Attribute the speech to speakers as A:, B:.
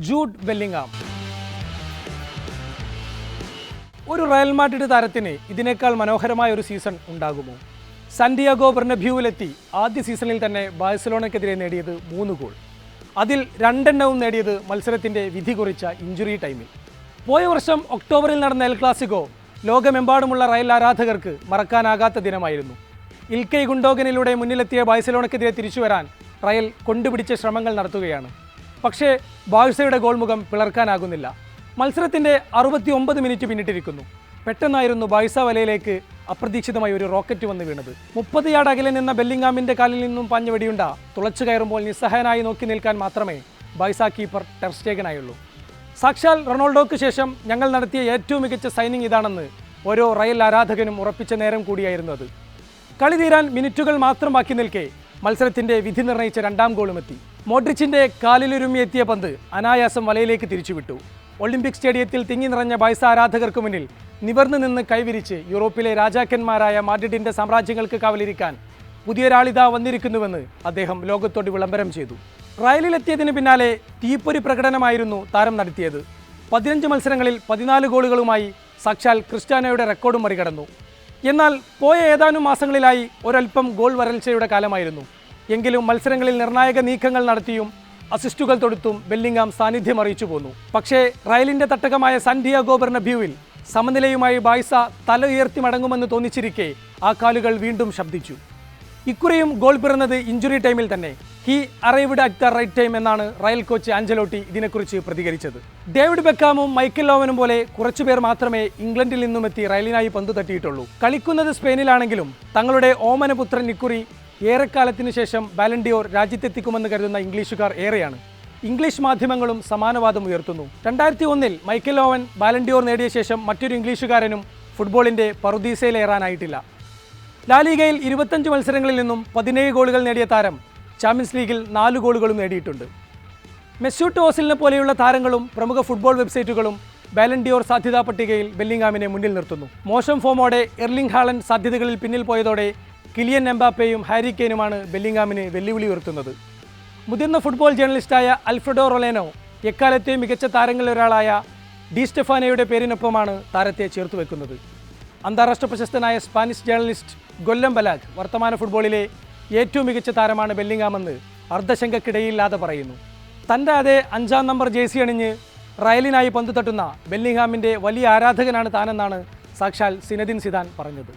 A: Jude Bellingham. ഒരു Real Madrid താരത്തിന് ഇതിനേക്കാൾ മനോഹരമായ ഒരു സീസൺ ഉണ്ടാകുമോ? സാന്റിയാഗോ ബർണഭ്യൂവിലെത്തി ആദ്യ സീസണിൽ തന്നെ ബാഴ്സലോണയ്ക്കെതിരെ നേടിയത് മൂന്ന് ഗോൾ. അതിൽ രണ്ടെണ്ണവും നേടിയത് മത്സരത്തിന്റെ വിധി കുറിച്ച ഇഞ്ചുറി ടൈമിൽ. പോയ വർഷം ഒക്ടോബറിൽ നടന്ന എൽ ക്ലാസിക്കോ ലോകമെമ്പാടുമുള്ള റയൽ ആരാധകർക്ക് മറക്കാനാകാത്ത ദിനമായിരുന്നു. ഇൽക്കൈ ഗുണ്ടോഗനിലൂടെ മുന്നിലെത്തിയ ബാഴ്സലോണയ്ക്കെതിരെ തിരിച്ചുവരാൻ റയൽ കൊണ്ടുപിടിച്ച ശ്രമങ്ങൾ നടത്തുകയാണ്. പക്ഷേ ബാഴ്സയുടെ ഗോൾമുഖം പിളർക്കാനാകുന്നില്ല. മത്സരത്തിന്റെ അറുപത്തി ഒമ്പത് മിനിറ്റ് പിന്നിട്ടിരിക്കുന്നു. പെട്ടെന്നായിരുന്നു ബാഴ്സ വലയിലേക്ക് അപ്രതീക്ഷിതമായി ഒരു റോക്കറ്റ് വന്ന് വീണത്. മുപ്പത് യാർഡ് അകലെ നിന്ന ബെല്ലിംഗാമിന്റെ കാലിൽ നിന്നും പാഞ്ഞ വെടിയുണ്ട തുളച്ചു കയറുമ്പോൾ നിസ്സഹായനായി നോക്കി നിൽക്കാൻ മാത്രമേ ബൈസ കീപ്പർ ടെർസ്റ്റേഗനായുള്ളൂ സാക്ഷാൽ റൊണാൾഡോയ്ക്ക് ശേഷം ഞങ്ങൾ നടത്തിയ ഏറ്റവും മികച്ച സൈനിങ് ഇതാണെന്ന് ഓരോ റയൽ ആരാധകനും ഉറപ്പിച്ച നേരം കൂടിയായിരുന്നു അത്. കളി തീരാൻ മിനിറ്റുകൾ മാത്രം ബാക്കി നിൽക്കെ മത്സരത്തിന്റെ വിധി നിർണയിച്ച രണ്ടാം ഗോളും എത്തി മോഡ്രിച്ചിന്റെ കാലിലുരുമ്മി എത്തിയ പന്ത് അനായാസം വലയിലേക്ക് തിരിച്ചുവിട്ടു. ഒളിമ്പിക് സ്റ്റേഡിയത്തിൽ തിങ്ങി നിറഞ്ഞ ബൈസ ആരാധകർക്ക് മുന്നിൽ നിവർന്നു നിന്ന് കൈവിരിച്ച് യൂറോപ്പിലെ രാജാക്കന്മാരായ മാഡ്രിഡിന്റെ സാമ്രാജ്യങ്ങൾക്ക് കാവലിരിക്കാൻ പുതിയൊരാളിത വന്നിരിക്കുന്നുവെന്ന് അദ്ദേഹം ലോകത്തോട് വിളംബരം ചെയ്തു. റയലിലെത്തിയതിന് പിന്നാലെ തീപ്പൊരി പ്രകടനമായിരുന്നു താരം നടത്തിയത്. പതിനഞ്ച് മത്സരങ്ങളിൽ പതിനാല് ഗോളുകളുമായി സാക്ഷാൽ ക്രിസ്ത്യാനോയുടെ റെക്കോർഡും മറികടന്നു. എന്നാൽ പോയ ഏതാനും മാസങ്ങളിലായി ഒരൽപ്പം ഗോൾ വരൾച്ചയുടെ കാലമായിരുന്നു. എങ്കിലും മത്സരങ്ങളിൽ നിർണായക നീക്കങ്ങൾ നടത്തിയും അസിസ്റ്റുകൾ തൊടുത്തും ബെല്ലിംഗാം സാന്നിധ്യം അറിയിച്ചു പോന്നു. പക്ഷേ റയലിന്റെ തട്ടകമായ സാന്റിയാഗോ ബെർണബ്യൂവിൽ സമനിലയുമായി ബായ്സ തല ഉയർത്തി മടങ്ങുമെന്ന് തോന്നിച്ചിരിക്കെ ആ കാലുകൾ വീണ്ടും ശബ്ദിച്ചു. ഇക്കുറിയും ഗോൾ പിറന്നത് ഇഞ്ചുറി ടൈമിൽ തന്നെ. He arrived at the right time എന്നാണ് റയൽ കോച്ച് ആഞ്ചലോട്ടി ഇതിനെക്കുറിച്ച് പ്രതികരിച്ചത്. ഡേവിഡ് ബെക്കാമും മൈക്കൽ ലോവനും പോലെ കുറച്ചുപേർ മാത്രമേ ഇംഗ്ലണ്ടിൽ നിന്നും എത്തി റയലിനായി പന്ത് തട്ടിയിട്ടുള്ളൂ. കളിക്കുന്നത് സ്പെയിനിലാണെങ്കിലും തങ്ങളുടെ ഓമനപുത്രൻ ഇക്കുറി ഏറെക്കാലത്തിനു ശേഷം ബാലൻഡിയോർ രാജ്യത്തെത്തിക്കുമെന്ന് കരുതുന്ന ഇംഗ്ലീഷുകാർ ഏറെയാണ്. ഇംഗ്ലീഷ് മാധ്യമങ്ങളും സമാനവാദം ഉയർത്തുന്നു. രണ്ടായിരത്തി ഒന്നിൽ മൈക്കൽ ഓവൻ ബാലൻഡിയോർ നേടിയ ശേഷം മറ്റൊരു ഇംഗ്ലീഷുകാരനും ഫുട്ബോളിന്റെ പറുദീസയിലേറാനായിട്ടില്ല. ലാലിഗയിൽ ഇരുപത്തഞ്ച് മത്സരങ്ങളിൽ നിന്നും പതിനേഴ് ഗോളുകൾ നേടിയ താരം ചാമ്പ്യൻസ് ലീഗിൽ നാല് ഗോളുകളും നേടിയിട്ടുണ്ട്. മെസ്യൂട്ട് ഓസിലിനെ പോലെയുള്ള താരങ്ങളും പ്രമുഖ ഫുട്ബോൾ വെബ്സൈറ്റുകളും ബാലൻഡിയോർ സാധ്യതാ പട്ടികയിൽ ബെല്ലിംഗാമിനെ മുന്നിൽ നിർത്തുന്നു. മോശം ഫോമോടെ എർലിംഗ് ഹാളൻ സാധ്യതകളിൽ പിന്നിൽ പോയതോടെ കിലിയൻ എംബാപ്പയും ഹാരി കെയ്നുമാണ് ബെല്ലിംഗാമിന് വെല്ലുവിളി ഉയർത്തുന്നത്. മുതിർന്ന ഫുട്ബോൾ ജേർണലിസ്റ്റായ അൽഫ്രഡോ റൊലേനോ എക്കാലത്തെയും മികച്ച താരങ്ങളിൽ ഒരാളായ ഡി സ്റ്റെഫാനയുടെ പേരിനൊപ്പമാണ് താരത്തെ ചേർത്ത് വെക്കുന്നത്. അന്താരാഷ്ട്ര പ്രശസ്തനായ സ്പാനിഷ് ജേർണലിസ്റ്റ് ഗൊല്ലം ബലാഗ് വർത്തമാന ഫുട്ബോളിലെ ഏറ്റവും മികച്ച താരമാണ് ബെല്ലിംഗാമെന്ന് അർദ്ധശങ്കക്കിടയില്ലാതെ പറയുന്നു. തന്റെ അതേ അഞ്ചാം നമ്പർ ജേഴ്സി അണിഞ്ഞ് റയലിനായി പന്ത് തട്ടുന്ന ബെല്ലിംഗാമിന്റെ വലിയ ആരാധകനാണ് താനെന്നാണ് സാക്ഷാൽ സിനദിൻ സിദാൻ പറഞ്ഞത്.